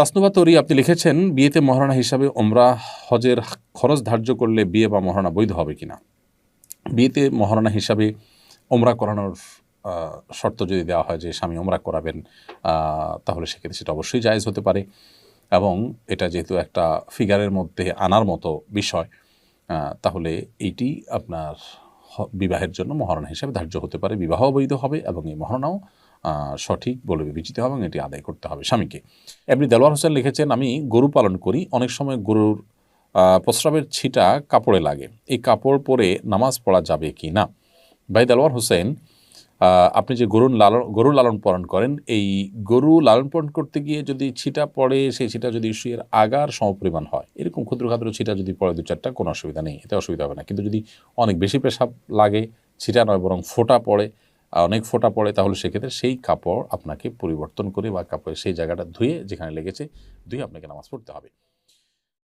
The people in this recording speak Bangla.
তাসনুবা তরি, আপনি লিখেছেন, বিয়েতে মহারণা হিসাবে ওমরা হজের খরচ ধার্য করলে বিয়ে বা মহারণা বৈধ হবে কিনা? বিয়েতে মহারণা হিসাবে ওমরা করানোর শর্ত যদি দেওয়া হয় যে স্বামী ওমরা করাবেন তাহলে সেক্ষেত্রে সেটা অবশ্যই জায়েজ হতে পারে। এবং এটা যেহেতু একটা ফিগারের মধ্যে আনার মতো বিষয় তাহলে এইটি আপনার বিবাহের জন্য মহারণা হিসাবে ধার্য হতে পারে বিবাহ বৈধ হবে এবং এই মহারণাও সঠিক বলে বিবেচিত হবে এবং এটি আদায় করতে হবে স্বামীকে। এমনি দেলোয়ার হোসেন লিখেছেন, আমি গরু পালন করি, অনেক সময় গরুর প্রস্রাবের ছিটা কাপড়ে লাগে। এই কাপড় পরে নামাজ পড়া যাবে কি না? ভাই দেলোয়ার হোসেন আপনি যে গরুর লালন গরু লালন পালন করেন, এই গরু লালন পালন করতে গিয়ে যদি ছিটা পড়ে, সেই ছিটা যদি শুয়ের আগার সমপরিমাণ হয়, এরকম ক্ষুদ্র ক্ষুদ্র ছিটা যদি পড়ে দু চারটা, কোনো অসুবিধা নেই, এতে অসুবিধা হবে না। কিন্তু যদি অনেক বেশি পেশাব লাগে, ছিটা নয় বরং ফোটা পড়ে অনেক ফোটা পড়ে, তাহলে সেক্ষেত্রে সেই কাপড় আপনাকে পরিবর্তন করে বা কাপড়ের সেই জায়গাটা ধুয়ে যেখানে লেগেছে, ধুয়ে আপনাকে নামাজ পড়তে হবে।